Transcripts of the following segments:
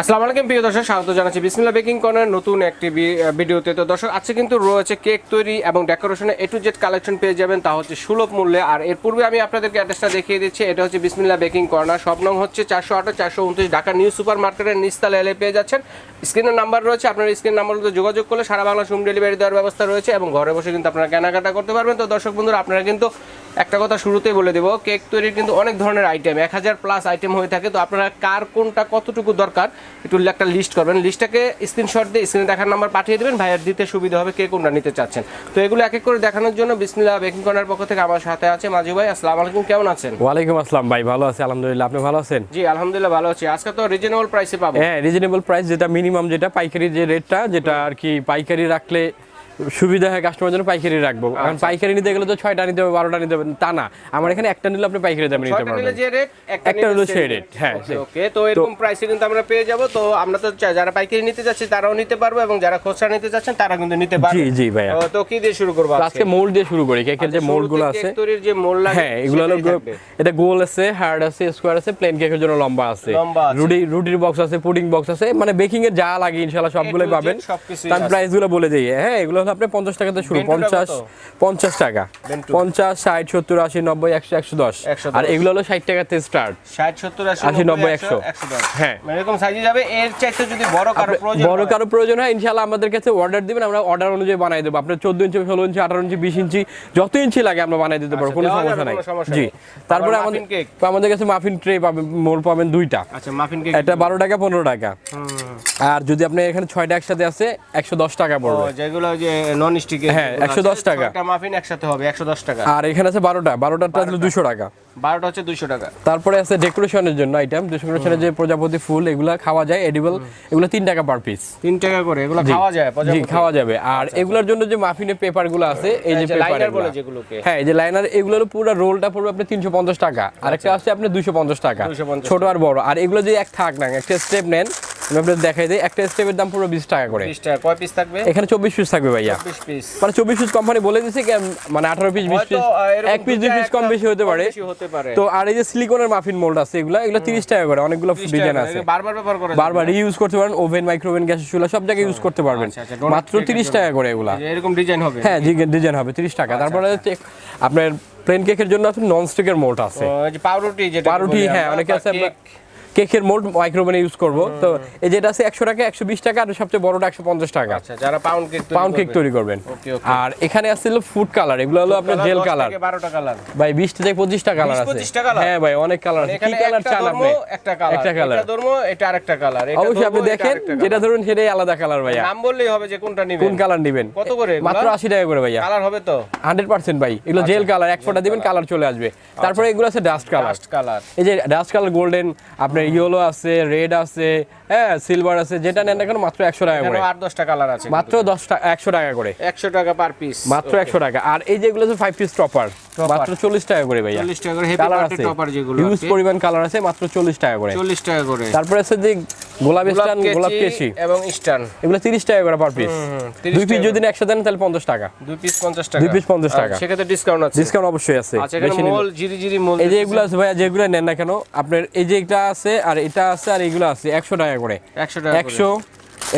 আসসালামু আলাইকুম, প্রিয় দর্শক, স্বাগত জানাচ্ছি বিসমিল্লা বেকিং কর্নার। নতুন একটি ভিডিওতে। তো দর্শক, আজকে কিন্তু রয়েছে কেক তৈরি এবং ডেকোরেশনে এ টু জেড কালেকশন পেয়ে যাবেন। তা হচ্ছে সুলভ মূল্যে। আর এর পূর্বে আমি আপনাদেরকে অ্যাড্রেসটা দেখিয়ে দিচ্ছি। এটা হচ্ছে বিসমিল্লা বেকিং কর্নার। সব নং হচ্ছে চারশো আঠারো চারশো উনত্রিশ ঢাকা নিউ সুপার মার্কেটের নিস্তালে এলে পেয়ে যাচ্ছেন। স্ক্রিনের নাম্বার রয়েছে। আপনার স্ক্রিন নাম্বারগুলোতে যোগাযোগ করলে সারা বাংলা হোম ডেলিভারি দেওয়ার ব্যবস্থা রয়েছে এবং ঘরে বসে কিন্তু আপনারা কেনাকাটা করতে পারবেন। তো দর্শক বন্ধুরা, আপনারা কিন্তু একটা কথা শুরুতেই বলে দেবো কেক তৈরির কিন্তু অনেক ধরনের আইটেম এক হাজার প্লাস আইটেম হয়ে থাকে তো আপনারা কার কোনটা কতটুকু দরকার একটু একটা লিস্ট করবেন লিস্টটাকে স্ক্রিনশট দিয়ে স্ক্রিনে দেখার নাম্বার পাঠিয়ে দেবেন ভাইয়ের দিতে সুবিধা হবে কে কোনটা নিতে চাচ্ছেন। তো এগুলো এক এক করে দেখানোর জন্য বিসমিল্লা বেকিং কর্নার পক্ষ থেকে আমার সাথে আছে মাঝি ভাই আসসালামু আলাইকুম কেমন আছেন? ওয়ালাইকুম আসসালাম ভাই ভালো আছি আলহামদুলিল্লাহ আপনি ভালো আছেন? জি আলহামদুলিল্লাহ ভালো আছি। আজকে তো রিজনেবল প্রাইসে পাবো। হ্যাঁ রিজনেবল প্রাইস যেটা মিনিমাম যেটা পাইকারি যে রেটটা যেটা আর কি পাইকারি রাখলে সুবিধা হয় কাস্টমার জন্য পাইকারি রাখব। আচ্ছা। কারণ পাইকারি নিতে গেলে তো ছয়টা নিতে হবে বারোটা নিতে হবে তা না। আমার এখানে একটা নিলে আপনি পাইকারি দামে নিতে পারবেন। যে রেট একটা হলো সেই rate, হ্যাঁ, ওকে তো এরকম প্রাইসে কিন্তু আমরা পেয়ে যাব। তো আমরা তো যারা পাইকারি নিতে যাচ্ছি তারাও নিতে পারব এবং যারা খুচরা নিতে যাচ্ছেন তারা কিন্তু নিতে পারবে। জি জি ভাইয়া। তো কি দিয়ে শুরু করব আজকে? মোল্ড দিয়ে শুরু করি কেকের যে আচ্ছা, মোল্ডগুলো আছে। তৈরির যে মোল্ড লাগে হ্যাঁ এগুলো হলো এটা গোল আছে হার্ড আছে স্কোয়ার আছে প্লেন কেকের জন্য লম্বা আছে। রুটি রুটির বক্স আছে পুডিং বক্স আছে মানে বেকিং এর যা লাগে ইনশাআল্লাহ সবগুলোই পাবেন। তার প্রাইসগুলো বলে দিই। হ্যাঁ এগুলো হলো আপনি পঞ্চাশ টাকাতে শুরু পঞ্চাশ পঞ্চাশ টাকা। পঞ্চাশ ষাট সত্তর আশি নব্বই একশো একশো দশ। আর এগুলো হলো ষাট টাকাতে স্টার্ট ষাট সত্তর আশি নব্বই একশো হ্যাঁ। মানে এরকম সাইজে যাবে এর চাইতে যদি বড় কারও প্রয়োজন বড় কারও প্রয়োজন হয় ইনশাআল্লাহ আমাদের কাছে অর্ডার দিবেন আমরা অর্ডার অনুযায়ী বানাই দেবো। আপনার চোদ্দ ইঞ্চি ষোলো ইঞ্চি আঠারো ইঞ্চি বিশ ইঞ্চি যত ইঞ্চি লাগে আমরা বানাই দিতে পারব আচ্ছা, কোনো সমস্যা নাই। জি। তারপরে আমাদের আমাদের কাছে মাফিন ট্রে পাবেন মোল পাবেন দুইটা। আচ্ছা মাফিন কেক এটা বারো টাকা পনেরো টাকা। আর যদি আপনি এখানে ছয়টা একসাথে আছে একশো দশ টাকা পড়বে। যেগুলো যে নন স্টিক হ্যাঁ, 110 টাকা। মাফিন একসাথে হবে একশো দশ টাকা। আর এখানে আছে বারোটা বারোটাটা হলো দুশো টাকা। বারোটা হচ্ছে দুইশো টাকা। তারপরে আছে ডেকোরেশনের জন্য আইটেম ডেকোরেশনের যে প্রজাপতি ফুল এগুলা খাওয়া যায় এডিবল এগুলো তিন টাকা পার পিস তিন টাকা করে এগুলো খাওয়া যায় জি খাওয়া যাবে। আর এগুলোর জন্য যে মাফিনের পেপারগুলো আছে এই যে পেপার লাইনার বলে যেগুলোকে। হ্যাঁ এই যে লাইনার এগুলো পুরো রোলটা পড়বে আপনি তিনশো পঞ্চাশ টাকা। আর একটা আছে আপনি দুইশো পঞ্চাশ টাকা। ছোট আর বড়। আর এগুলো যে এক থাক না একটা স্টেপ নেন আমি আপনাদের দেখাই দিই। একটা স্টেপের দাম পুরো বিশ টাকা করে। বিশ টাকা। কয় পিস থাকবে? এখানে চব্বিশ পিস থাকবে ভাইয়া। পিস মানে চব্বিশ পিস কোম্পানি বলে দিচ্ছে মানে আঠারো পিস বিশ পিস এক পিস দুই পিস কম বেশি হতে পারে। তো আর এই যে সিলিকনের মাফিন মোল্ড আছে এগুলো এগুলো তিরিশ টাকা করে। অনেকগুলো 30 ডিজাইন আছে। বারবার ব্যবহার করা বারবার ইউজ করতে পারেন ওভেন মাইক্রোওভেন গ্যাসের চুলা সব জায়গায় ইউজ করতে পারবেন। আচ্ছা, আচ্ছা, মাত্র তিরিশ টাকা করে এগুলা। যাবে। এরকম ডিজাইন হবে। হ্যাঁ ডিজাইন হবে তিরিশ টাকা। তারপরে হচ্ছে আপনার প্লেন কেকের জন্য নন স্টিকের মোল্ড আছে। পাউরুটি যেটা পাউরুটি হ্যাঁ অনেকে আছে আমরা কেকের মোল্ড মাইক্রোওভেনে ইউজ করব। তো এই যেটা আছে একশো টাকা একশো বিশ টাকা আর সবচেয়ে বড়টা একশো পঞ্চাশ টাকা। আচ্ছা যারা পাউন্ড কেক পাউন্ড কেক তৈরি করবেন। আর এখানে আছে ফুড কালার এগুলো হলো আপনার জেল কালার বারোটা কালার ভাই বিশ থেকে পঁচিশটা কালার আছে। 25 টা colour? হ্যাঁ ভাই অনেক কালার আছে। কি কালার চান আপনি? একটা কালার একটা কালার এটা ধর্ম এটা আরেকটা কালার অবশ্যই আপনি দেখেন যেটা ধরুন সেটাই আলাদা কালার ভাইয়া। নাম বললেই হবে যে কোনটা নিবেন। কোন কালার নেবেন? কত করে মাত্র আশি টাকা করে ভাইয়া। কালার হবে তো? হান্ড্রেড পার্সেন্ট ভাই এগুলো জেল কালার এক ফোঁটা দিবেন কালার চলে আসবে। তারপরে এগুলো আছে ডাস্ট কালার লাস্ট কালার এই যে ডাস্ট কালার গোল্ডেন আপনার ইয়েলো আছে রেড আছে হ্যাঁ সিলভার আছে। যেটা নেন না কেন মাত্র একশো টাকা করে। এখানে আট দশটা কালার আছে মাত্র দশ টাকা একশো টাকা করে। একশো টাকা পার পিস মাত্র একশো টাকা। আর এই যেগুলো আছে ফাইভ পিস টপার মাত্র চল্লিশ টাকা করে ভাইয়া। চল্লিশ টাকা করে কালার আছে। টপার যেগুলো ইউজ পরিমাণ কালার আছে মাত্র চল্লিশ টাকা করে। চল্লিশ টাকা করে। তারপরে আছে যে গোলাপ স্টান গোলাপ কেশি এবং স্টান এগুলো তিরিশ টাকা করে পার পিস দুই পিস যদি একসাথে নেন তাহলে পঞ্চাশ টাকা। দুই পিস পঞ্চাশ টাকা। দুই piece 50 টাকা। সেক্ষেত্রে ডিসকাউন্ট আছে। ডিসকাউন্ট অবশ্যই আছে। আচ্ছা এখানে মোল জিরি জিরি মোল এই যে এগুলো আছে ভাইয়া যেগুলো নেন না কেন আপনার এই যে এটা আছে আর এটা আছে আর এগুলো আছে একশো টাকা করে একশো টাকা একশো একশো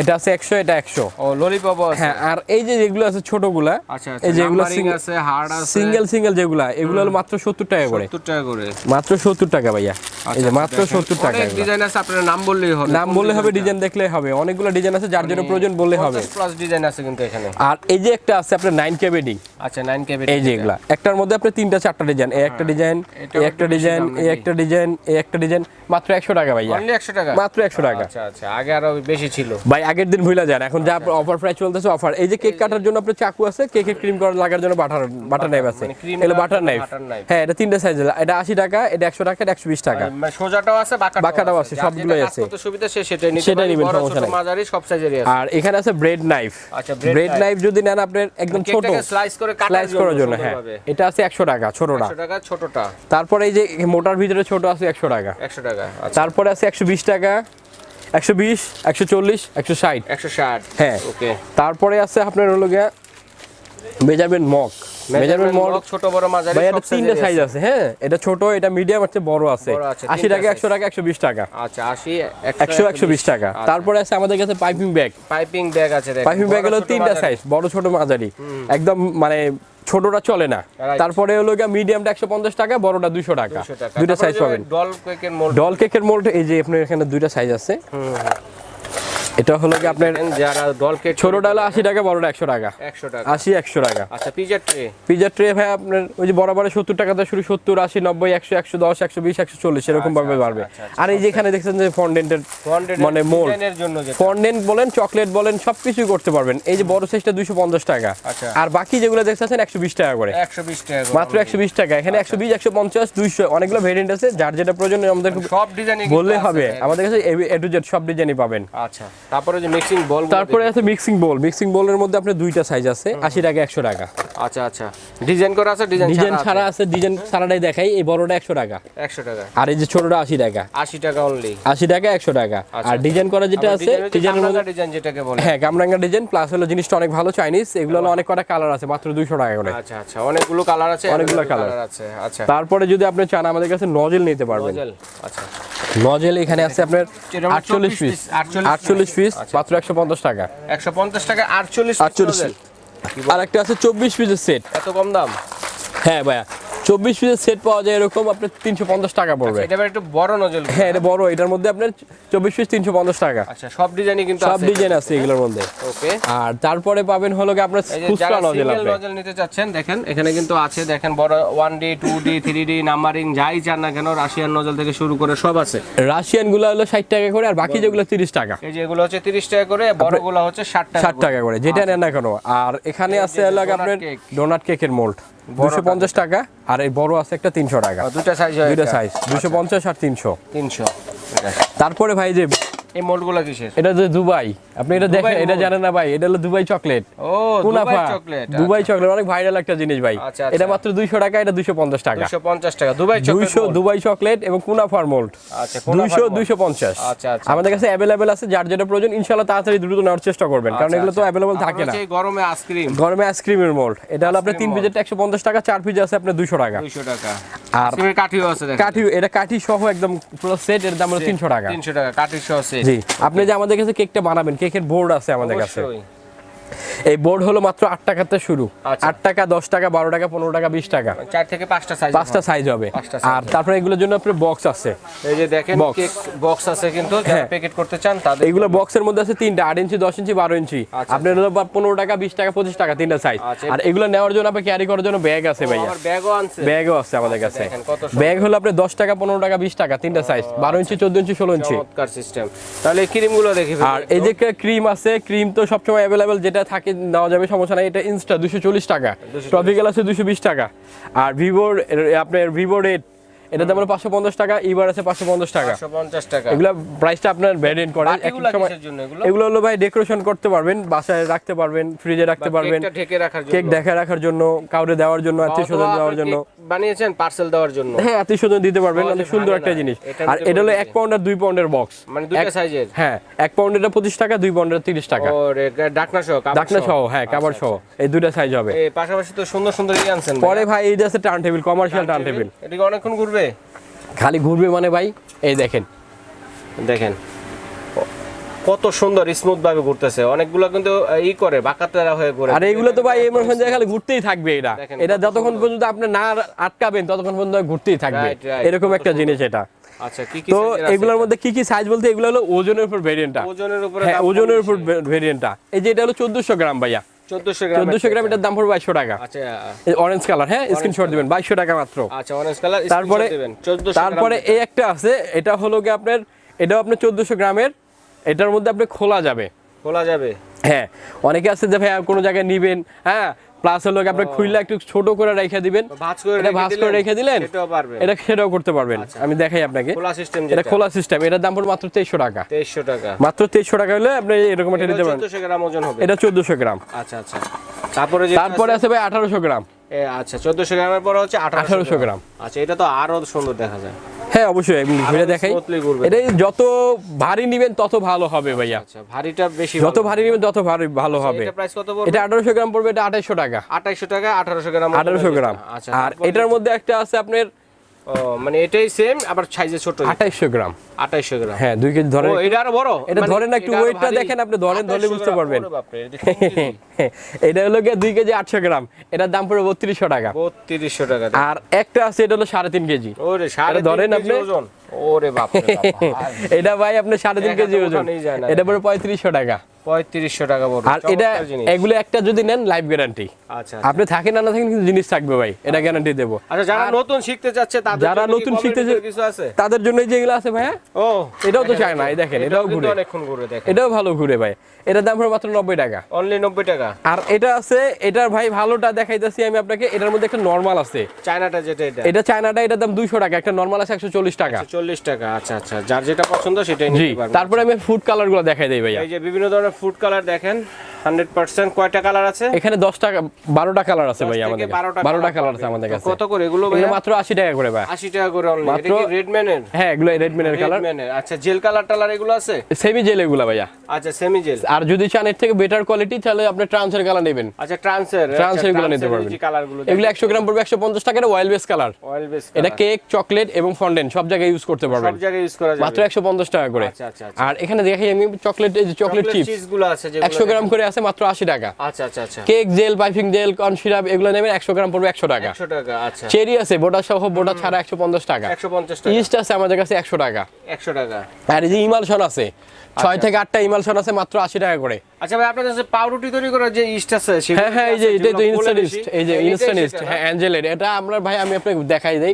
এটা আছে একশো এটা একশো। ও ললিপপ আছে। হ্যাঁ আর এই যে যেগুলো আছে ছোটগুলা আচ্ছা এই যে এগুলো আছে হার্ড আছে। সিঙ্গেল সিঙ্গেল যেগুলা এগুলো হলো মাত্র সত্তর টাকা করে। 70 টাকা করে। মাত্র সত্তর টাকা ভাইয়া। এই যে মাত্র সত্তর টাকা অনেক ডিজাইন আছে আপনার নাম বললেই হবে। নাম বললে হবে ডিজাইন দেখলে হবে। অনেকগুলো ডিজাইন আছে যার জন্য প্রয়োজন বললে হবে। প্লাস ডিজাইন আছে কিন্তু এখানে। আর এই যে একটা আছে আপনার নাইন কে বেডিং আচ্ছা 9 কেবি এই যে এগুলা। একটার মধ্যে আপনি তিনটা চারটা ডিজাইন এই একটা ডিজাইন এই একটা ডিজাইন এই একটা ডিজাইন এই একটা ডিজাইন মাত্র একশো টাকা ভাইয়া। অনলি 100 টাকা? মাত্র একশো টাকা। আচ্ছা আচ্ছা আগে আরও বেশি ছিল। ভাই আগের দিন ভুলে যান এখন যা অফার প্রাইস চলতেছে অফার এই যে কেক কাটার জন্য আপনার চাকু আছে কেকের ক্রিম করার লাগার জন্য বাটার বাটার নাইফ আছে। মানে এগুলো বাটার নাইফ হ্যাঁ এটা তিনটা সাইজ এটা আশি টাকা এটা একশো টাকা এটা একশো বিশ টাকা। মানে সোজাটাও আছে বাঁকাটাও আছে, সবগুলোই আছে। সুবিধা সে সেটাই নিতে সেটাই নিবেন, বড়, সমস্যা ছোট, নাই। মাঝারি সব সাইজেরই আছে। আর এখানে আছে ব্রেড নাইফ আচ্ছা, ব্রেড নাইফ যদি নেন আপনার একদম ছোট কেকটাকে স্লাইস করে কাটার স্লাইস করার জন্য হ্যাঁ। এটা আছে একশো টাকা ছোটটা। 100 টাকা ছোটটা। তারপরে এই যে মোটার ভিতরে ছোট আছে একশো টাকা। 100 টাকা আচ্ছা। তারপরে আছে একশো বিশ টাকা। একশো বিশ একশো চল্লিশ একশো ষাট। 160 হ্যাঁ। ওকে। তারপরে আছে আপনার হলো গিয়া মগ। মেজারমেন্ট মল ছোট বড় মাঝারি ভাই এটা তিনটা সাইজ আছে হ্যাঁ। এটা ছোট এটা মিডিয়াম আছে বড় আছে। বড় আছে, আশি তিনটা টাকা একশো size। টাকা একশো বিশ টাকা। আচ্ছা 80 একশো একশো বিশ টাকা। আচ্ছা। তারপরে আছে আমাদের কাছে পাইপিং ব্যাগ পাইপিং ব্যাগ আছে দেখেন পাইপিং ব্যাগ হলো তিনটা সাইজ বড় ছোট মাঝারি। একদম মানে ছোটটা চলে না। তারপরে হলো গিয়ে মিডিয়ামটা একশো পঞ্চাশ টাকা বড়টা দুশো টাকা। দুইটা সাইজ পাবেন। ডল কেকের মোল্ড ডল কেকের মোল্ড এই যে আপনার এখানে দুইটা সাইজ আছে। এটা হলো কি আপনার যারা ডল কেক ছোটটা হলো আশি টাকা বড়টা একশো টাকা। 100 টাকা। আশি একশো টাকা। আচ্ছা পিজা ট্রে পিজা ট্রে ভাই আপনার ওই যে বরাবরে সত্তর টাকাতে শুরু সত্তর আশি নব্বই একশো একশো দশ একশো বিশ একশো চল্লিশ এরকম ভাবে বাড়বে। আচ্ছা, আচ্ছা, আর এই যে এখানে দেখছেন যে ফন্ডেন্টের মানে যেটা। ফন্ডেন্ট বলেন চকলেট বলেন সবকিছুই করতে পারবেন। এই যে বড় সাইজটা দুইশো পঞ্চাশ টাকা। আচ্ছা। আর বাকি যেগুলো দেখতেছেন একশো বিশ টাকা করে। 120 টাকা মাত্র একশো বিশ টাকা। এখানে একশো বিশ একশো পঞ্চাশ দুইশো অনেকগুলো ভেরিয়েন্ট আছে। যার যেটা প্রয়োজন আমাদের সব ডিজাইনই বললে হবে। আমাদের কাছে এ টু জেড সব ডিজাইনই পাবেন। আচ্ছা। তারপরে যে মিক্সিং বল তারপরে আছে মিক্সিং বল মিক্সিং বলের মধ্যে আপনার দুইটা সাইজ আছে আশি টাকা একশো টাকা। আচ্ছা আচ্ছা। ডিজাইন করা আছে ডিজাইন ডিজাইন ছাড়া আছে? ডিজাইন ছাড়াটাই দেখাই এই বড়টা একশো টাকা। 100 টাকা। আর এই যে ছোটটা আশি টাকা। 80 টাকা অনলি আশি টাকা একশো টাকা। আচ্ছা। আর ডিজাইন করা যেটা আছে ডিজাইনের মধ্যে ডিজাইন যেটাকে বলে। হ্যাঁ কামরাঙ্গা ডিজাইন প্লাস হলো জিনিসটা অনেক ভালো চাইনিজ এগুলো অনেক কটা কালার আছে মাত্র দুইশো টাকা করে। আচ্ছা আচ্ছা। অনেকগুলো কালার আছে অনেকগুলো colour। আছে আচ্ছা। তারপরে যদি আপনি চান আমাদের কাছে নজেল নিতে পারবেন। নজেল আচ্ছা। নজেল এখানে আছে আপনার আটচল্লিশ পিস 48 আটচল্লিশ পিস আচ্ছা। মাত্র একশো পঞ্চাশ টাকা। 150 টাকা 48 আটচল্লিশ নজেল আর একটা আছে চব্বিশ পিসের সেট এত কম দাম? হ্যাঁ ভাইয়া। চব্বিশ পিসের সেট পাওয়া যায় এরকম আপনার তিনশো পঞ্চাশ টাকা পড়বে। এটা একটু বড় নজেল হ্যাঁ এটা বড় এটার মধ্যে আপনার চব্বিশ পিস তিনশো পঞ্চাশ টাকা। আচ্ছা সব ডিজাইনই কিন্তু সব ডিজাইন আছে এগুলোর মধ্যে। ওকে আর তারপরে পাবেন হলো কি আপনার খুচরা যারা নজেল আছে নজেল নিতে চাচ্ছেন দেখেন এখানে কিন্তু আছে দেখেন বড় 1D 2D 3D নাম্বারিং যাই চান না কেন রাশিয়ান নজল থেকে শুরু করে সব আছে। রাশিয়ানগুলো হলো ষাট টাকা করে আর বাকি যেগুলো তিরিশ টাকা। এই যে এগুলো হচ্ছে 30 টাকা করে বড়গুলো হচ্ছে 60 টাকা ষাট টাকা করে যেটা নেন না কেন। আর এখানে আছে হলো আপনার ডোনাট কেকের মোল্ড দুশো পঞ্চাশ টাকা। আর এই বড় আছে একটা তিনশো টাকা। দুইটা সাইজ দুইটা সাইজ দুশো পঞ্চাশ আর তিনশো। 300 তারপরে ভাই যে এই মোল্ডগুলো কিসের? এটা যে দুবাই। আপনি এটা দেখেন এটা জানেন না ভাই এটা হলো দুবাই চকলেট। ও দুবাই চকলেট দুবাই চকলেট অনেক ভাইরাল একটা জিনিস ভাই। আচ্ছা, আচ্ছা। এটা মাত্র দুইশো টাকা এটা দুইশো পঞ্চাশ টাকা। 250 টাকা দুবাই চকলেট দুইশো mold। দুবাই চকলেট এবং কুনাফার মোল্ড আচ্ছা কুনাফার দুইশো mold। দুইশো পঞ্চাশ। আচ্ছা, আচ্ছা। আমাদের কাছে অ্যাভেলেবেল আছে যার যেটা প্রয়োজন ইনশাল্লাহ তাড়াতাড়ি দ্রুত নেওয়ার চেষ্টা করবেন। কারণ আচ্ছা, এগুলো তো আচ্ছা। অ্যাভেলেবেল থাকে না। গরমে আইসক্রিম গরমে আইসক্রিমের মোল্ড এটা হলো আপনার তিন Ice cream পিসেরটা একশো পঞ্চাশ টাকা চার পিস আছে আপনার দুইশো টাকা। 200 টাকা। আর কাঠিও আছে দেখেন। কাঠি এটা কাঠি সহ একদম পুরো সেট এর দাম হলো তিনশো টাকা। 300 টাকা কাঠি সহ সেট জি। আপনি যে আমাদের কাছে কেকটা বানাবেন কেকের বোর্ড আছে আমাদের কাছে। এই বোর্ড হলো মাত্র আট টাকাতে শুরু। আচ্ছা। আট টাকা দশ টাকা বারো টাকা পনেরো টাকা বিশ টাকা। চার থেকে পাঁচটা সাইজ পাঁচটা সাইজ হবে। আর তারপরে এগুলোর জন্য আপনার বক্স আছে। এই যে দেখেন কেক বক্স আছে কিন্তু। প্যাকেট করতে চান তাদের এইগুলো বক্সের মধ্যে আছে তিনটা আট ইঞ্চি দশ ইঞ্চি বারো ইঞ্চি। আচ্ছা, আপনার হলো পনেরো টাকা বিশ টাকা পঁচিশ টাকা তিনটা সাইজ আচ্ছা। আর এগুলো নেওয়ার জন্য আপনার ক্যারি করার জন্য ব্যাগ আছে ভাইয়া। ব্যাগও আনছে। ব্যাগও আছে আমাদের কাছে। ব্যাগ হলো আপনার দশ টাকা পনেরো টাকা বিশ টাকা তিনটা সাইজ বারো ইঞ্চি চোদ্দ ইঞ্চি ষোলো ইঞ্চি। সিস্টেম তাহলে ক্রিমগুলো দেখি আর এই যে ক্রিম আছে ক্রিম তো সবসময় অ্যাভেলেবেল যেটা থাকে নেওয়া যাবে সমস্যা নাই। এটা ইনস্টা দুশো চল্লিশ টাকা। ট্রপিক্যাল আছে দুশো বিশ টাকা। আর ভিভোর আপনার ভিভো রেট এটা দাম হলো পাঁচশো পঞ্চাশ টাকা আছে পাঁচশো পঞ্চাশ টাকা। 150 টাকা। এগুলো প্রাইসটা আপনার ভ্যারিয়েন্ট করে এগুলো? হলো ভাই ডেকোরেশন করতে পারবেন বাসায় রাখতে পারবেন ফ্রিজে রাখতে পারবেন কেক দেখা রাখার জন্য। কাউরে দেওয়ার জন্য আত্মীয় স্বজন দেওয়ার জন্য। বানিয়েছেন পার্সেল দেওয়ার জন্য। হ্যাঁ আত্মীয় স্বজন দিতে পারবেন অনেক সুন্দর একটা জিনিস। আর এটা হলো এক পাউন্ড আর দুই পাউন্ডের বক্স মানে দুইটা সাইজের হ্যাঁ এক পাউন্ডের পঁচিশ টাকা দুই পাউন্ডের তিরিশ টাকা। ডাকনা সহ ডাকনা সহ। হ্যাঁ কাবার সহ এই দুইটা সাইজ হবে। পাশাপাশি তো সুন্দর সুন্দর আনছেন পরে ভাই এই যে আছে turntable commercial turntable এদিকে অনেকক্ষণ ঘুরবে? খালি ঘুরবে মানে ভাই এই দেখেন। দেখেন। কত সুন্দর স্মুথ ভাবে ঘুরতেছে। অনেকগুলো কিন্তু ই করে বাঁকাতেরা হয়ে ঘুরে। আর এইগুলো তো ভাই এমন সময় খালি ঘুরতেই থাকবে এটা। এটা যতক্ষণ পর্যন্ত আপনি না আটকাবেন ততক্ষণ পর্যন্ত ঘুরতেই থাকবে। এরকম একটা জিনিস এটা। আচ্ছা কি কি তো? এগুলোর মধ্যে কি কি সাইজ বলতে এগুলো হলো ওজনের উপর ভেরিয়েন্টটা ওজনের উপরে হ্যাঁ ওজনের উপর ভেরিয়েন্টটা এই যে এটা হলো চোদ্দশো গ্রাম ভাইয়া। 1400 গ্রাম এটার দাম পড়বে বাইশশো টাকা। আচ্ছা অরেঞ্জ কালার হ্যাঁ স্ক্রিনশট দিবেন বাইশশো টাকা মাত্র। আচ্ছা অরেঞ্জ কালার তারপরে তারপরে এই একটা আছে এটা হলো কি আপনার এটাও আপনার চোদ্দশো গ্রামের এটার মধ্যে আপনি খোলা যাবে। খোলা যাবে। হ্যাঁ অনেকে আছে যে ভাই কোনো জায়গায় নিবেন হ্যাঁ প্লাস হলো আপনি খুললে একটু ছোট করে রেখে দিবেন। ভাঁজ করে এটা ভাঁজ করে রেখে দিলেন সেটাও পারবে এটা সেটাও করতে পারবেন। আমি দেখাই আপনাকে। খোলা সিস্টেম এটা খোলা সিস্টেম এটার দাম পড়বে মাত্র তেইশশো টাকা। 2300 টাকা। মাত্র তেইশশো টাকা হলে আপনি এরকম একটা নিতে পারেন। 1400 গ্রাম ওজন হবে। এটা চোদ্দশো গ্রাম। আচ্ছা আচ্ছা। তারপরে যে তারপরে আছে ভাই আঠারোশো গ্রাম। এ, আচ্ছা 1400 গ্রামের পরে হচ্ছে 1800 1800 গ্রাম। আচ্ছা এটা তো আরও সুন্দর দেখা যায়। হ্যাঁ অবশ্যই ঘুরে দেখাই। এটাই। যত ভারী নিবেন তত ভালো হবে ভাইয়া। আচ্ছা ভারীটা বেশি যত ভারী নিবেন তত ভারী ভালো হবে। এটা প্রাইস কত পড়বে? এটা আঠারোশো গ্রাম পড়বে এটা আঠাইশো টাকা। 2800 টাকা 1800 গ্রাম আঠারোশো গ্রাম। আচ্ছা আর এটার মধ্যে একটা আছে আপনার মানে এটাই সেম আবার সাইজে ছোট আঠাইশো গ্রাম। 2800 গ্রাম। হ্যাঁ দুই কেজি ধরেন ও এটা আরও বড়। এটা মানে ধরেন একটু ওয়েটটা দেখেন আপনি ধরেন ধরলে বুঝতে পারবেন। এটা হলো গিয়ে দুই কেজি আটশো গ্রাম। এটার দাম পড়বে বত্রিশশো টাকা। 3200 টাকা আর একটা আছে এটা হলো সাড়ে তিন কেজি। ওরে সাড়ে ধরেন ধরেন আপনি। ওজন। ওরে বাপ রে বাপ। এটা ভাই আপনি সাড়ে তিন এক কেজি ওজন। এটা পড়বে পঁয়ত্রিশশো টাকা। 3500 টাকা পড়বে। আর এটা এগুলো একটা যদি নেন লাইফ গ্যারান্টি আচ্ছা আপনি থাকেন না থাকেন কিন্তু জিনিস থাকবে ভাই এটা গ্যারান্টি দেবো। আচ্ছা যারা নতুন শিখতে যাচ্ছে তাদের যারা নতুন শিখতে কিছু আছে? তাদের জন্য যেগুলো আছে ভাইয়া ও এটাও তো চায় না এই দেখেন এটাও ঘুরে। অনেকক্ষণ ঘুরে দেখেন। এটাও ভালো ঘুরে ভাই। এটার দাম মাত্র নব্বই টাকা। অনলি 90 টাকা। আর এটা আছে এটার ভাই ভালোটা দেখাইতেছি আমি আপনাকে এটার মধ্যে একটা নর্মাল আছে। চায়নাটা যেটা এটা। এটা চায়নাটা এটার দাম দুইশো টাকা একটা নর্মাল আছে একশো চল্লিশ টাকা। 40 টাকা আচ্ছা আচ্ছা যার যেটা পছন্দ সেটাই নিতে পারবেন। তারপরে আমি ফুড কালারগুলো দেখাই দিই ভাইয়া। এই যে বিভিন্ন ধরনের ফুড কালার দেখেন 100% কয়টা কালার আছে? এখানে দশ টাকা বারোটা কালার আছে ভাই আমাদের 12টা বারোটা কালার আছে আমাদের কাছে। কত করে এগুলো ভাইয়া? মাত্র আশি টাকা করে ভাই। 80 টাকা করে অনলি এটা মাত্র- কি রেডম্যানের হ্যাঁ এগুলো রেডমিনের কালার রেডম্যানের আচ্ছা জেল কালার টালার এগুলো আছে? সেমি জেল এগুলো ভাইয়া। আচ্ছা সেমি জেল আর যদি চান এর থেকে বেটার কোয়ালিটি তাহলে আপনি ট্রান্সের কালার নেবেন। আচ্ছা ট্রান্সের ট্রান্সেরগুলো নিতে পারবেন। এগুলো একশো গ্রাম পড়বে একশো পঞ্চাশ টাকার oil base colour oil base এটা কেক চকলেট এবং ফন্ডেন্ট সব জায়গায় ইউজ করতে পারবেন। সব জায়গায় ইউজ করা যাবে। মাত্র একশো পঞ্চাশ টাকা করে। আচ্ছা আচ্ছা আচ্ছা। আর এখানে দেখাই আমি চকলেট এই যে চকলেট চিপস গুলো আছে যে একশো গ্রাম করে আছে মাত্র আশি টাকা। আচ্ছা আচ্ছা আচ্ছা। Cake gel piping gel corn syrup এগুলো নেবেন একশো গ্রাম পড়বে একশো টাকা। 100 টাকা আচ্ছা। চেরি আছে বোটা সহ বোটা ছাড়া একশো পঞ্চাশ টাকা। 150 টাকা। ইস্ট আছে আমাদের কাছে একশো টাকা। 100 টাকা। আর এই যে ইমালশন আছে ছয় থেকে আটটা ইমালশন আছে মাত্র আশি টাকা করে। আচ্ছা ভাই আপনাদের কাছে পাউরুটি তৈরি করার যে ইস্ট আছে হ্যাঁ হ্যাঁ এই যে এটা তো ইনস্ট্যান্ট? এই যে ইনস্ট্যান্ট ইস্ট হ্যাঁ অ্যাঞ্জেলের এটা আমরা ভাই আমি আপনাকে দেখাই দেই।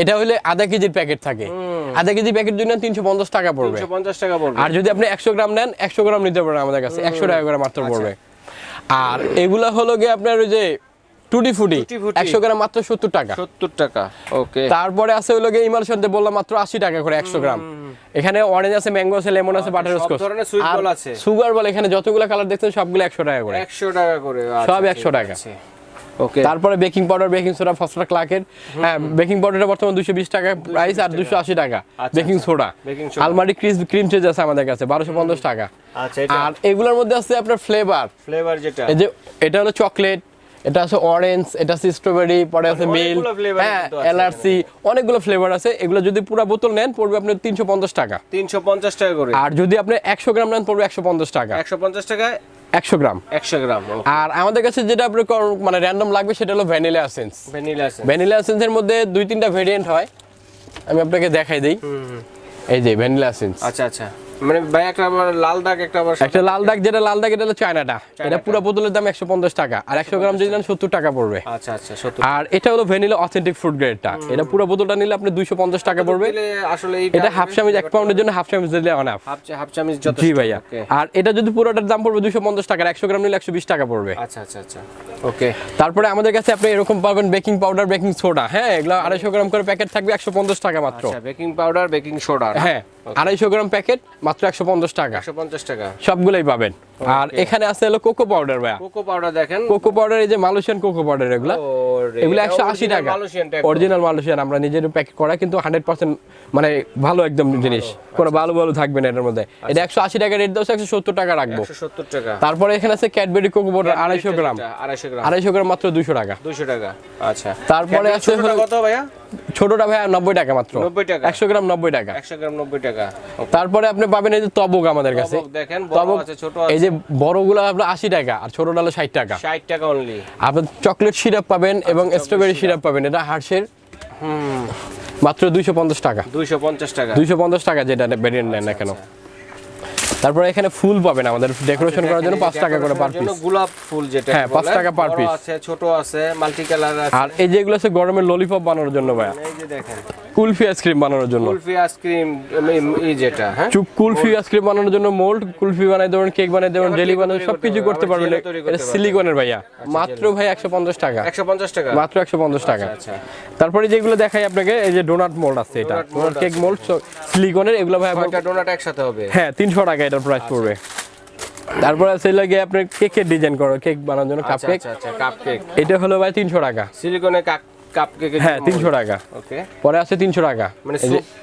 এটা হলে আধা কেজির প্যাকেট থাকে। আধা কেজি প্যাকেট জন্য তিনশো পঞ্চাশ টাকা পড়বে। পঞ্চাশ টাকা পড়বে। আর যদি আপনি একশো গ্রাম নেন একশো গ্রাম নিতে পারেন আমাদের কাছে। একশো টাকা করে মাত্র পড়বে। আর এগুলা হলো গিয়ে আপনার ওই যে টুটি ফুটি একশো গ্রাম মাত্র সত্তর টাকা। 70 টাকা ওকে। তারপরে আছে হলো গিয়ে ইমালশন বললাম মাত্র আশি টাকা করে একশো গ্রাম। এখানে অরেঞ্জ আছে ম্যাঙ্গো আছে লেমন আছে বাটার ধরনের sweet ball আছে। সুগার বল এখানে যতগুলো কালার দেখছেন সবগুলো একশো টাকা করে। 100 টাকা করে সব 100 টাকা। ওকে। তারপরে baking powder baking soda phosphorus ক্লাকের হ্যাঁ বেকিং পাউডারটা বর্তমানে দুশো বিশ টাকা প্রাইস আর দুশো আশি টাকা আচ্ছা, বেকিং সোডা আলমারি ক্রিম ক্রিম চেজ আছে আমাদের কাছে বারোশো পঞ্চাশ টাকা। আচ্ছা আর এগুলোর মধ্যে আছে আপনার ফ্লেভার ফ্লেভার যেটা। এই যে এটা হলো চকলেট এটা আছে অরেঞ্জ এটা আছে স্ট্রবেরি পরে আছে মিল অনেকগুলো হ্যাঁ এলআরসি অনেকগুলো ফ্লেভার আছে। এগুলো যদি পুরো বোতল নেন পড়বে আপনার তিনশো পঞ্চাশ টাকা। 350 টাকা করে। আর যদি আপনি একশো গ্রাম নেন পড়বে একশো পঞ্চাশ টাকা। 150 টাকায় একশো গ্রাম। 100 গ্রাম আর আমাদের কাছে যেটা আপনার মানে র্যান্ডম লাগবে সেটা হলো ভ্যানিলা এসেন্স ভ্যানিলা আছে ভ্যানিলা এসেন্সের মধ্যে দুই তিনটা ভেরিয়েন্ট হয়। আমি আপনাকে দেখাই দিই। এই যে ভ্যানিলা এসেন্স আচ্ছা আচ্ছা। মানে ভাই একটা আবার লাল দাগ একটা আবার একটা লাল দাগ যেটা লাল দাগ এটা হলো চায়নাটা। এটা পুরো বোতলের দাম একশো পঞ্চাশ টাকা। আর একশো গ্রাম যদি নেন সত্তর টাকা পড়বে। আচ্ছা আচ্ছা 70 আর এটা হলো ভ্যানিলা অথেন্টিক ফ্রুট গ্রেডটা। এটা পুরো বোতলটা নিলে আপনি দুইশো পঞ্চাশ টাকা পড়বে। আসলে এটা হাফ চামিচ এক পাউন্ডের জন্য হাফ চামিচ দিলে অনাফ হাফ হাফ চামচ জি ভাইয়া। আর এটা যদি পুরোটার দাম পড়বে দুশো পঞ্চাশ টাকা একশো গ্রাম নিলে একশো বিশ টাকা পড়বে। আচ্ছা আচ্ছা আচ্ছা। ওকে তারপরে আমাদের কাছে আপনি এরকম পাবেন বেকিং পাউডার বেকিং সোডা। হ্যাঁ এগুলো আড়াইশো গ্রাম করে প্যাকেট থাকবে একশো পঞ্চাশ টাকা মাত্র। আচ্ছা বেকিং পাউডার বেকিং সোডা। হ্যাঁ। আড়াইশো গ্রাম প্যাকেট মাত্র একশো পঞ্চাশ টাকা। 150 টাকা। সবগুলোই পাবেন। আর এখানে আছে হলো কোকো পাউডার ভাইয়া। কোকো পাউডার দেখেন। কোকো পাউডার এই যে মালয়েশিয়ান কোকো পাউডার এগুলো। এগুলো একশো আশি টাকা। অরিজিনাল মালয়েশিয়ান আমরা নিজের প্যাকেট করা কিন্তু হান্ড্রেড পার্সেন্ট মানে ভালো একদম জিনিস। কোনো ভালো ভালো থাকবে না এটার মধ্যে। এটা একশো আশি টাকা রেট দেওয়া একশো সত্তর টাকা রাখব। 170 টাকা। তারপরে এখানে আছে ক্যাডবেরি কোকো পাউডার আড়াইশো গ্রাম। 250 গ্রাম। আড়াইশো গ্রাম মাত্র দুশো টাকা। 200 টাকা আচ্ছা। তারপরে আছে ছোটটা কত ভাইয়া? ছোটটা ভাইয়া নব্বই টাকা মাত্র। 90 টাকা। একশো গ্রাম নব্বই টাকা। 100 গ্রাম 90 টাকা। তারপরে আপনি পাবেন এই যে তবক আমাদের কাছে। দেখেন তবক আছে ছোট এই যে বড়গুলো আপনার আশি টাকা আর ছোটটা হলো ষাট টাকা। 60 টাকা অনলি আপনার চকলেট সিরাপ পাবেন এবং স্ট্রবেরি সিরাপ পাবেন। এটা হার্সের মাত্র দুইশো পঞ্চাশ টাকা। 250 টাকা। দুইশো পঞ্চাশ টাকা যেটা ভেরিয়েন্ট নেন না কেন। তারপরে এখানে ফুল পাবেন আমাদের ডেকোরেশন করার জন্য পাঁচ টাকা করে পার পিস গোলাপ ফুল যেটা হ্যাঁ, পাঁচ টাকা per বড় piece। আছে ছোট আছে মাল্টি কালার আছে। আর এই যেগুলো আছে গরমের ললিপপ বানানোর জন্য ভাইয়া। এই যে দেখেন। কুলফি আইসক্রিম বানানোর জন্য। কুলফি আইসক্রিম এই যেটা হ্যাঁ? চুপ কুলফি আইসক্রিম বানানোর জন্য মোল্ড কুলফি বানাই দেবেন কেক বানাই দেবেন জেলি বানাই তৈরি সবকিছু করতে পারবেন, এটা সিলিকনের ভাইয়া। মাত্র ভাই একশো পঞ্চাশ টাকা। 150 টাকা? মাত্র একশো পঞ্চাশ টাকা। আচ্ছা। তারপরে যেগুলো দেখাই আপনাকে এই যে ডোনাট মোল্ড আছে এটা। ডোনাট কেক মোল্ড সিলিকনের এগুলো ভাই ছয়টা ডোনাট একসাথে হবে? হ্যাঁ তিনশো টাকা এটার প্রাইস পড়বে। তারপর আছে লাগে আপনার কেকের ডিজাইন করো কেক বানানোর জন্য কাপ আচ্ছা কেক আচ্ছা আচ্ছা কাপ কেক এটা হলো ভাই তিনশো টাকা। সিলিকনে কাপ কাপ হ্যাঁ টাকা। ওকে পরে আছে তিনশো টাকা। মানে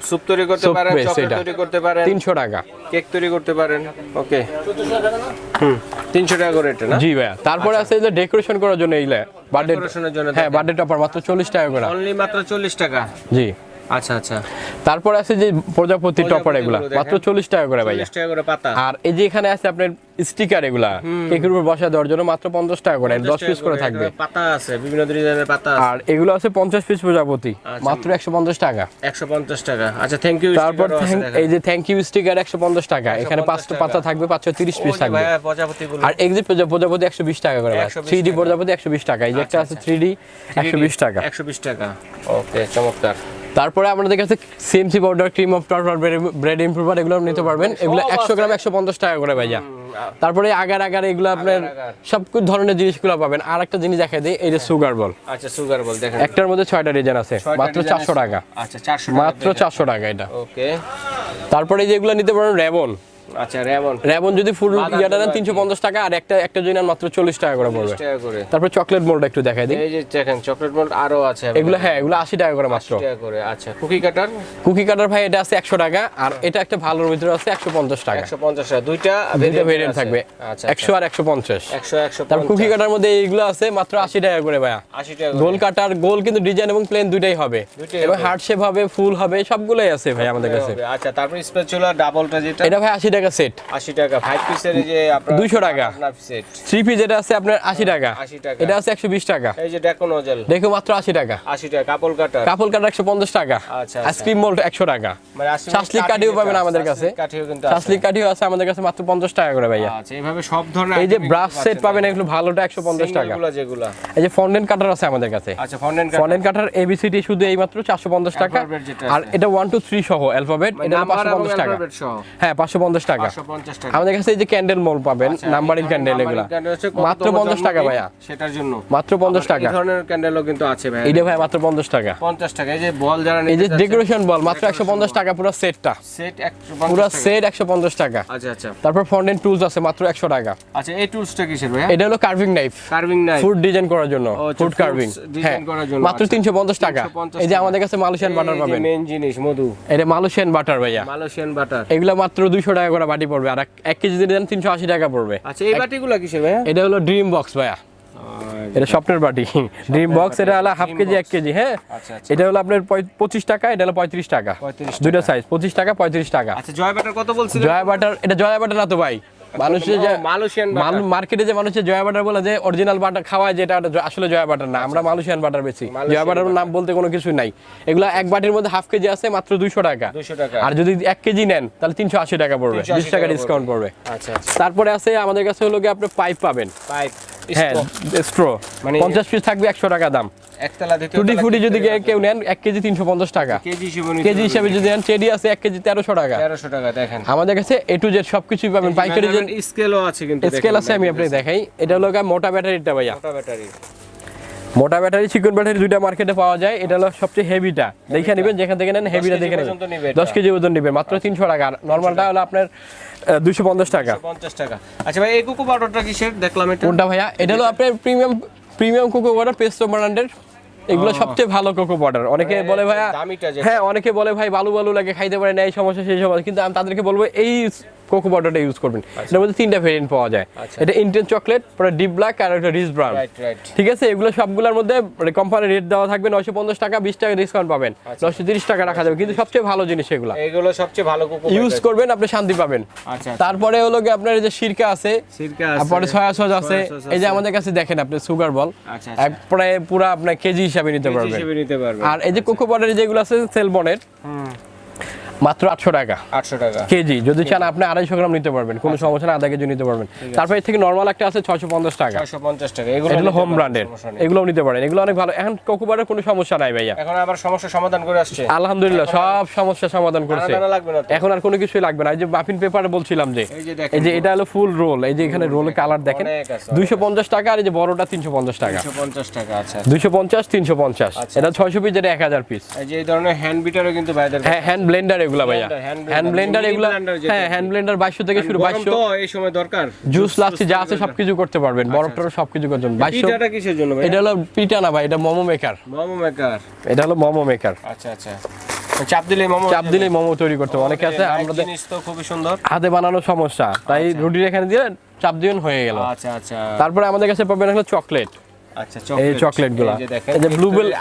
স্যুপ তৈরি করতে পারেন চকলেট তৈরি করতে পারেন। তিনশো টাকা। কেক তৈরি করতে পারেন। ওকে হুম তিনশো টাকা করে এটা না? জি ভাইয়া। তারপরে আছে যে ডেকোরেশন করার জন্য এইগুলা বার্থডে ডেকোরেশনের জন্য হ্যাঁ বার্থডে টপার মাত্র চল্লিশ টাকা করে। অনলি মাত্র চল্লিশ টাকা। জি। আচ্ছা আচ্ছা। তারপরে আছে যে প্রজাপতি টপার এগুলা। মাত্র চল্লিশ টাকা করে ভাইয়া। টাকা করে পাতা। আর এই যে এখানে আছে আপনার স্টিকার এগুলা কেকের উপর বসা দেওয়ার জন্য মাত্র পঞ্চাশ টাকা করে দশ পিস করে থাকবে। পাতা আছে বিভিন্ন ডিজাইনের পাতা আর এগুলো আছে পঞ্চাশ পিস প্রজাপতি আচ্ছা। মাত্র একশো পঞ্চাশ টাকা। একশো পঞ্চাশ টাকা। আচ্ছা থ্যাংক ইউ তারপর এই যে থ্যাংক ইউ স্টিকার একশো পঞ্চাশ টাকা। এখানে পাঁচটা পাতা থাকবে পাঁচশো তিরিশ পিস থাকবে। প্রজাপতি গুলো আর প্রজাপতি একশো বিশ টাকা করে থ্রি ডি প্রজাপতি একশো বিশ টাকা। এই যে একটা আছে থ্রি ডি একশো বিশ টাকা। একশো বিশ টাকা। ওকে চমৎকার। তারপরে আমাদের কাছে CMC powder cream of tartar bread improver এগুলো নিতে পারবেন। এগুলো একশো গ্রাম একশো পঞ্চাশ টাকা করে ভাইয়া। তারপরে আগার আগার এগুলো আপনার। সব ধরনের জিনিসগুলো পাবেন। আর একটা জিনিস দেখা দিই এই যে সুগার বল আচ্ছা সুগার বল দেখেন। একটার মধ্যে ছয়টা ডিজাইন আছে মাত্র চারশো টাকা। আচ্ছা চারশো মাত্র চারশো টাকা এটা। ওকে তারপরে যেগুলো নিতে পারেন রেবন। আচ্ছা রেমন রেবন যদি ফুল ইয়াটা তিনশো পঞ্চাশ টাকা আর একটা একটা জন্য মাত্র চল্লিশ টাকা করে পড়বে। টাকা করে। তারপর চকলেট মোল্ড একটু দেখাই দিই। এই যে দেখেন চকলেট মোল্ড আরও আছে এগুলো। হ্যাঁ এগুলো আশি টাকা করে মাত্র। টাকা করে আচ্ছা। কুকি কাটার? কুকি কাটার ভাই এটা আছে একশো টাকা আর এটা একটা ভালোর ভিতরে আছে একশো পঞ্চাশ টাকা। একশো পঞ্চাশ টাকা দুইটা দুইটা ভেরিয়েন্ট থাকবে। আচ্ছা একশো আর একশো পঞ্চাশ। একশো একশো তার কুকি কাটার মধ্যে এইগুলো আছে মাত্র আশি টাকা করে ভাইয়া। আশি টাকা গোল কাটার গোল কিন্তু ডিজাইন এবং প্লেন দুইটাই হবে। এবং। হার্ট শেপ হবে ফুল হবে সবগুলোই আছে ভাই আমাদের কাছে। আচ্ছা তারপর স্পেচুলা ডাবলটা যেটা। এটা ভাই আশি টাকা সেট আশি টাকা। ফাইভ পিসের এই যে আপনার 200 টাকা। সেট থ্রি পিস যেটা আছে আপনার আশি টাকা। 80 টাকা। এটা আছে একশো বিশ টাকা। এই যে ডেকো নজেল দেখো মাত্র আশি টাকা। আশি টাকা কাপল কাটার কাপল কাটার একশো পঞ্চাশ টাকা। আচ্ছা। আইসক্রিম মোল্ড একশো টাকা। মানে শাসলিক কাঠিও পাবেন আমাদের কাছে। কাঠিও কিন্তু আছে। শাসলিক কাঠিও আছে আমাদের কাছে মাত্র পঞ্চাশ টাকা করে ভাইয়া। আচ্ছা এইভাবে সব ধরনের এই যে ব্রাশ সেট পাবেন এগুলো ভালোটা একশো পঞ্চাশ টাকা। Single গুলা যেগুলা। এই যে ফন্ডেন্ট কাটার আছে আমাদের কাছে। আচ্ছা ফন্ডেন্ট ফন্ডেন্ট কাটার এবিসিডি শুধু এই মাত্র চারশো পঞ্চাশ টাকা। আর এটা ওয়ান টু থ্রি সহ অ্যালফাবেট এটা পাঁচশো এবং পঞ্চাশ টাকা হ্যাঁ পাঁচশো পঞ্চাশ টাকা 550 টাকা। আমাদের কাছে এই যে ক্যান্ডেল মোল পাবেন আচ্ছা, নাম্বারিং ক্যান্ডেল এগুলা। মাত্র তম পঞ্চাশ টাকা ভাইয়া। সেটার জন্য। মাত্র পঞ্চাশ টাকা এই ধরনের ক্যান্ডেলও কিন্তু আছে ভাই এইটা ভাই মাত্র পঞ্চাশ টাকা। পঞ্চাশ টাকা এই যে বল যারা এই যে ডেকোরেশন বল মাত্র একশো পঞ্চাশ টাকা পুরো সেটটা সেট পুরো সেট একশো পঞ্চাশ টাকা। আচ্ছা আচ্ছা। তারপর টুলস আছে মাত্র একশো টাকা। আচ্ছা এই টুলসটা কিসের ভাইয়া? এটা হলো carving knife carving knife food design করার জন্য আচ্ছা, ফুড কার্ভিং হ্যাঁ করার জন্য, মাত্র আচ্ছা। তিনশো পঞ্চাশ টাকা। এই যে আমাদের কাছে মালয়েশিয়ান বাটার পাবেন। মেন জিনিস মধু। এটা মালয়েশিয়ান বাটার ভাইয়া। মালয়েশিয়ান বাটার এগুলো মাত্র দুইশো টাকা করে বাটি পড়বে আর এক- কেজি যদি দেন তিনশো আশি টাকা পড়বে। আচ্ছা এই বাটিগুলো কিসের ভাইয়া? এটা হলো ড্রিম বক্স ভাইয়া। এটা স্বপ্নের বাটি। ড্রিম বক্স এটা হলো হাফ কেজি এক কেজি হ্যাঁ? আচ্ছা আচ্ছা। এটা হলো আপনার পঁচিশ টাকা এটা হলো পঁয়ত্রিশ টাকা। দুইটা সাইজ পঁচিশ টাকা পঁয়ত্রিশ টাকা। আচ্ছা জয় বাটার কত বলছিলেন? জয়া বাটার এটা জয়া বাটার না তো ভাই? যে মালয়েশিয়ান মার্কেটে যে জয়া বাটার বলে যে অরিজিনাল বাটার খাওয়ায় যেটা আসলে জয়া বাটার না আমরা মালয়েশিয়ান বাটার জয়া বাটার নাম বলতে কোনো কিছু নাই। এগুলো এক বাটির মধ্যে হাফ কেজি আছে মাত্র দুইশো টাকা। আর যদি এক কেজি নেন তাহলে তিনশো আশি টাকা পড়বে 380 বিশ টাকা ডিসকাউন্ট পড়বে। আচ্ছা আচ্ছা। তারপরে আছে আমাদের কাছে হলো গিয়ে আপনি পাইপ পাবেন। পাইপ হ্যাঁ স্ট্র মানে- পঞ্চাশ পিস থাকবে একশো টাকা দাম। একতলা দ্বিতীয় টুটি ফুটি যদি কেউ নেন এক কেজি তিনশো পঞ্চাশ টাকা। কেজি হিসেবে কেজি হিসাবে যদি নেন চেডি আছে এক কেজি তেরোশো টাকা। তেরোশো টাকা দেখেন। আমাদের কাছে এ টু জেড সবকিছুই পাবেন পাইকারি স্কেলও আছে কিন্তু স্কেল আছে আমি আপনাকে দেখাই। এটা হলো মোটা ব্যাটারিটা ভাইয়া। মোটা ব্যাটারি। মোটা ব্যাটারি চিকন ব্যাটারি দুইটা মার্কেটে পাওয়া যায়। এটা হলো সবচেয়ে হেভিটা। দেখে নেবেন যেখান থেকে নেন হেভিটা দেখে নেবেন। দশ কেজি ওজন নেবেন মাত্র তিনশো টাকা। নর্মালটা হলো আপনার দুশো পঞ্চাশ টাকা। পঞ্চাশ টাকা। আচ্ছা ভাই এই কোকো পাউডারটা কিসের? দেখলাম এটা। কোনটা ভাইয়া? এটা হলো আপনার premium premium cocoa powder Pesto ব্র্যান্ডের এগুলো সবচেয়ে ভালো কোকো পাউডার অনেকে মানে বলে ভাই হ্যাঁ অনেকে বলে ভাই বালু বালু লাগে খাইতে পারে না এই সমস্যা সেই সমস্যা। কিন্তু আমি তাদেরকে বলব এই কোকো পাউডারটা ইউজ করবেন। এটার মধ্যে তিনটা ভেরিয়েন্ট পাওয়া যায়। আচ্ছা। এটা ইন্টেন চকলেট পরে ডিপ ব্ল্যাক আর একটা রিচ ব্রাউন ঠিক আছে? এগুলো সবগুলোর মধ্যে কোম্পানির রেট দেওয়া থাকবে নয়শো পঞ্চাশ টাকা বিশ টাকা ডিসকাউন্ট পাবেন। আচ্ছা। নয়শো তিরিশ টাকা রাখা যাবে। কিন্তু সবচেয়ে ভালো জিনিস এগুলো। এইগুলো সবচেয়ে ভালো কোকো ইউজ করবেন আপনি শান্তি পাবেন। আচ্ছা তারপরে হলো গিয়ে আপনার এই যে সিরকা আছে তারপরে সয়া সস আছে। এই যে আমাদের কাছে দেখেন আপনি সুগার বল আচ্ছা আচ্ছা। একবারে পুরো আপনার কেজি হিসাবে নিতে কেজি পারবেন। আর এই যে কোকো পাউডার যেগুলো আছে সেলবনের মাত্র আটশো টাকা। আটশো টাকা। কেজি যদি চান আপনি আড়াইশো গ্রাম নিতে পারবেন কোনো সমস্যা না আধা কেজি নিতে পারবেন। তারপর এর থেকে নর্মাল একটা আছে ছয়শো পঞ্চাশ টাকা। ছয়শো পঞ্চাশ টাকা এগুলো হোম ব্র্যান্ডের। এগুলোও নিতে পারেন এগুলো অনেক ভালো। এখন কোকোবারের কোনো সমস্যা নাই ভাইয়া। এখন আবার সমস্যা সমাধান করে আসছে। আলহামদুলিল্লাহ সব সমস্যা সমাধান করছে? এখন আর কোনো কিছুই লাগবে না। এই যে মাফিন পেপারে বলছিলাম যে এই যে এটা হলো ফুল রোল এই যে এখানে রোল কালার দেখেন। দুইশো পঞ্চাশ টাকা আর এই যে বড়টা তিনশো পঞ্চাশ টাকা। পঞ্চাশ টাকা আচ্ছা। দুইশো পঞ্চাশ তিনশো পঞ্চাশ। আচ্ছা। এটা ছয়শো পিস এটা এক হাজার পিস এই যে এই ধরনের হ্যান্ড বিটারও কিন্তু হ্যাঁ হ্যান্ড ব্লেন্ডার এগুলো ভাইয়া। হ্যান্ড ব্লেন্ডার এগুলা হ্যাঁ হ্যান্ড ব্লেন্ডার থেকে শুরু তো এই সময় দরকার। জুস যা আছে সবকিছু করতে পারবেন বরফ টরফ সবকিছু করতে পারবেন। বাইশশো পিঠাটা কিসের জন্য ভাই এটা হলো পিঠা না ভাই এটা মোমো মেকার মোমো মেকার এটা হলো মোমো মেকার আচ্ছা আচ্ছা। চাপ দিলে মোমো চাপ দিলেই মোমো তৈরি করতে হবে। অনেকে আছে আমাদের জিনিস তো খুবই সুন্দর। হাতে বানানো সমস্যা। তাই রুটির এখানে দিয়ে চাপ দিবেন হয়ে গেল। আচ্ছা আচ্ছা। তারপরে আমাদের কাছে পাবেন হলো চকলেট আচ্ছা এই গুলা। এই যে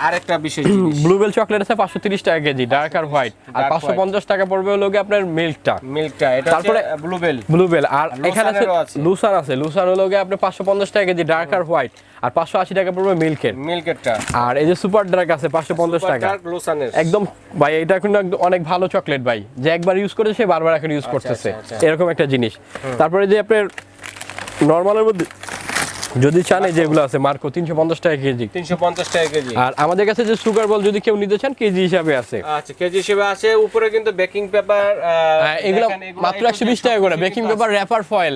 আরেকটা বিশেষ ব্লুবেল চকলেট আছে পাঁচশো তিরিশ টাকা কেজি ডার্ক আর হোয়াইট আর Dark পাঁচশো পঞ্চাশ টাকা পড়বে হলো আপনার মিল্কটা মিল্কটা এটা তারপরে তারপরে ব্লুবেল ব্লুবেল আর এখানে আছে লুসানেরও আছে। লুসান আছে লুসান হলো আপনার পাঁচশো পঞ্চাশ টাকা কেজি ডার্ক আর হোয়াইট আর পাঁচশো আশি টাকা পড়বে মিল্কের মিল্কেরটা আর এই যে সুপার ডার্ক আছে পাঁচশো পঞ্চাশ টাকা। লুসানের একদম ভাই এটা কিন্তু অনেক ভালো চকলেট ভাই। যে একবার ইউজ করেছে সে বারবার এখন ইউজ করতেছে। আচ্ছা, আচ্ছা। এরকম একটা জিনিস। তারপরে যে আপনার নর্মালের মধ্যে যদি চান এই যেগুলো আছে মার্কো তিনশো পঞ্চাশ টাকা কেজি। 350 টাকা কেজি। আর আমাদের কাছে যে সুগার বল যদি কেউ নিতে চান কেজি হিসাবে আছে। আচ্ছা কেজি হিসাবে আছে। উপরে কিন্তু বেকিং পেপার হ্যাঁ, এগুলো মাত্র একশো বিশ টাকা করে। বেকিং পেপার র্যাপার ফয়েল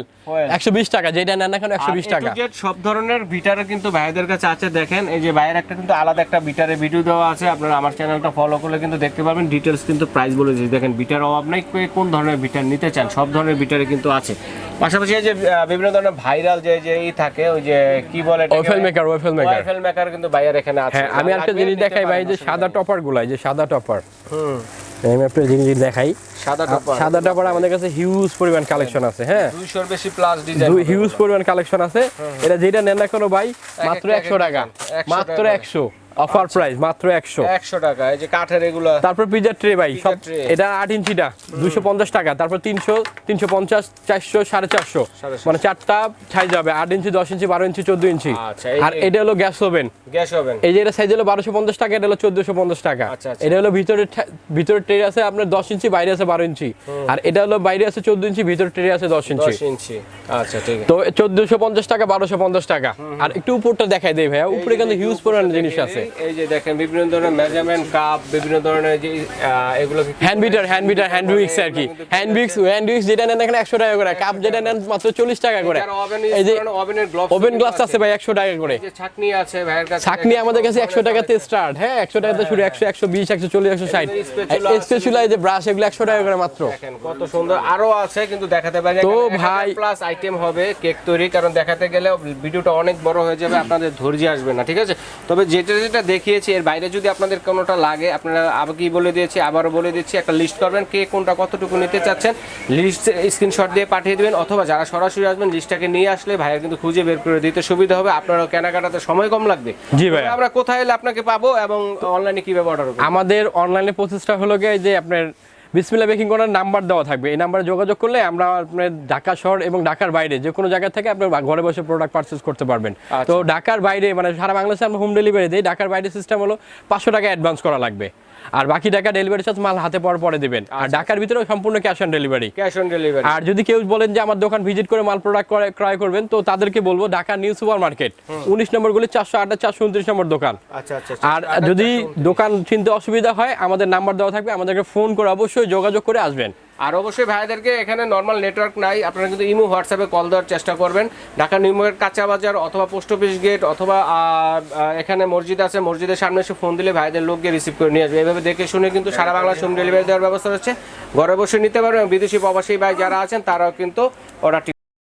একশো বিশ টাকা। যেটা নেন এখন একশো বিশ টাকা। সব ধরনের বিটারে কিন্তু ভাইদের কাছে আছে। দেখেন এই যে ভাইয়ের একটা কিন্তু আলাদা একটা বিটারে ভিডিও দেওয়া আছে। আপনারা আমার চ্যানেলটা ফলো করলে কিন্তু দেখতে পারবেন। ডিটেলস কিন্তু প্রাইস বলে দিয়েছি। দেখেন বিটার অভাব নেই। কোন ধরনের বিটার নিতে চান সব ধরনের বিটারে কিন্তু আছে। পাশাপাশি এই যে বিভিন্ন ধরনের ভাইরাল যে যে থাকে ওই যে কি বলে waffle maker waffle maker waffle maker কিন্তু ভাইয়ার এখানে আছে। হ্যাঁ আমি একটা জিনিস দেখাই ভাই যে সাদা টপার গুলাই যে সাদা টপার হুম। আমি জিনিস দেখাই। সাদা টপার সাদা টপার আমাদের কাছে হিউজ পরিমাণ কালেকশন আছে হ্যাঁ? 200 এর বেশি প্লাস ডিজাইন হিউজ পরিমাণ কালেকশন আছে। এটা যেটা নেন না কোনো ভাই মাত্র একটা একশো এক টাকা মাত্র 100 মাত্র একশো। অফার প্রাইস মাত্র একশো। 100 টাকা এই যে কাঠের এগুলো। তারপর ট্রে ভাই সব এটা আট ইঞ্চিটা দুশো পঞ্চাশ টাকা। তারপর তিনশো তিনশো পঞ্চাশ চারশো সাড়ে চারশো। সাড়ে চারশো। মানে চারটা সাইজ হবে আট ইঞ্চি দশ ইঞ্চি বারো ইঞ্চি চোদ্দ ইঞ্চি। আচ্ছা, আর এটা হলো গ্যাস ওভেন গ্যাস ওভেন এই যে এটা সাইজ হলো বারোশো পঞ্চাশ টাকা এটা হলো চোদ্দশো পঞ্চাশ টাকা। আচ্ছা, আচ্ছা। এটা হলো ভিতরে ভিতরে ট্রে আছে আপনার দশ ইঞ্চি বাইরে আছে বারো ইঞ্চি। আর এটা হলো বাইরে আছে চোদ্দ ইঞ্চি ভিতরে ট্রে আছে দশ ইঞ্চি। 10 ইঞ্চি। আচ্ছা ঠিক আছে। তো চোদ্দশো পঞ্চাশ টাকা বারোশো পঞ্চাশ টাকা। আর একটু উপরটা দেখাই দেয় ভাইয়া। উপরে কিন্তু হিউজ পরিমাণ জিনিস আছে। এই যে দেখেন বিভিন্ন ধরনের মেজারমেন্ট কাপ বিভিন্ন ধরনের যে এগুলো hand beater hand beater hand weeks আর কি। হ্যান্ড উইক্স হ্যান্ড উইক্স যেটা নেন এখানে একশো টাকা করে। কাপ যেটা নেন মাত্র চল্লিশ টাকা করে। এই যে use করেন, ওভেন গ্লাস আছে। ভাই একশো টাকা করে। যে ছাকনি আছে ভাইয়ের কাছে ছাকনি আমাদের কাছে একশো টাকাতে স্টার্ট হ্যাঁ একশো টাকাতে শুরু। স্পেচুলা এই যে ব্রাশ এগুলো একশো টাকা করে মাত্র। কত সুন্দর আরও আছে কিন্তু দেখাতে পারি তো ভাই- প্লাস আইটেম হবে কেক তৈরি কারণ দেখাতে গেলে ভিডিওটা অনেক বড় হয়ে যাবে আপনাদের ধৈর্য আসবে না ঠিক আছে? তবে যেটা যেটা দেখিয়েছি এর বাইরে যদি আপনাদের কোনোটা লাগে আপনারা কি বলে দিয়েছি আবারও বলে দিচ্ছি একটা লিস্ট করবেন কে কোনটা কতটুকু নিতে চাচ্ছেন লিস্ট স্ক্রিনশট দিয়ে পাঠিয়ে দেবেন অথবা যারা সরাসরি আসবেন লিস্টটাকে নিয়ে আসলে ভাইয়া কিন্তু খুঁজে বের করে দিতে সুবিধা হবে আপনারও কেনাকাটাতে সময় কম লাগবে। জি ভাই আমরা কোথায় এলে আপনাকে পাবো এবং অনলাইনে কীভাবে অর্ডার করব? আমাদের অনলাইনে প্রসেসটা হলো গিয়ে যে আপনার বিসমিল্লা বেকিং কর্নার নাম্বার দেওয়া থাকবে। এই নাম্বারে যোগাযোগ করলে আমরা আপনার ঢাকা শহর এবং ঢাকার বাইরে যে কোনো জায়গা থেকে আপনার ঘরে বসে প্রোডাক্ট পারচেস করতে পারবেন। আচ্ছা। তো ঢাকার বাইরে মানে সারা বাংলাদেশে আমরা হোম ডেলিভারি দিই। ঢাকার বাইরে সিস্টেম হলো পাঁচশো টাকা অ্যাডভান্স করা লাগবে। আর বাকি টাকা ডেলিভারি চার্জ মাল হাতে পাওয়ার পরে দেবেন। আচ্ছা। আর ঢাকার ভিতরে সম্পূর্ণ cash on delivery cash on delivery আর যদি কেউ বলেন যে আমার দোকান ভিজিট করে মাল প্রোডাক্ট ক্রয় করবেন তো তাদেরকে বলব ঢাকা নিউ সুপার মার্কেট উনিশ নম্বর গুলি চারশো আট চারশো উনত্রিশ নম্বর দোকান। আচ্ছা আচ্ছা আর যদি দোকান চিনতে অসুবিধা হয় আমাদের নাম্বার দেওয়া থাকবে আমাদেরকে ফোন করে অবশ্যই যোগাযোগ করে আসবেন। আর অবশ্যই ভাইদেরকে এখানে নর্মাল নেটওয়ার্ক নাই। আপনারা কিন্তু ইমো হোয়াটসঅ্যাপে কল দেওয়ার চেষ্টা করবেন। ঢাকা নিউ মার্কেট কাঁচা বাজার অথবা পোস্ট অফিস গেট অথবা এখানে মসজিদ আছে, মসজিদের সামনে এসে ফোন দিলে ভাইদের লোককে রিসিভ করে নিয়ে আসবে। এভাবে দেখে শুনে কিন্তু সারা বাংলা হোম ডেলিভারি দেওয়ার ব্যবস্থা রয়েছে। ঘরে বসে নিতে পারবেন বিদেশি প্রবাসী ভাই যারা আছেন, তারাও কিন্তু অর্ডারটি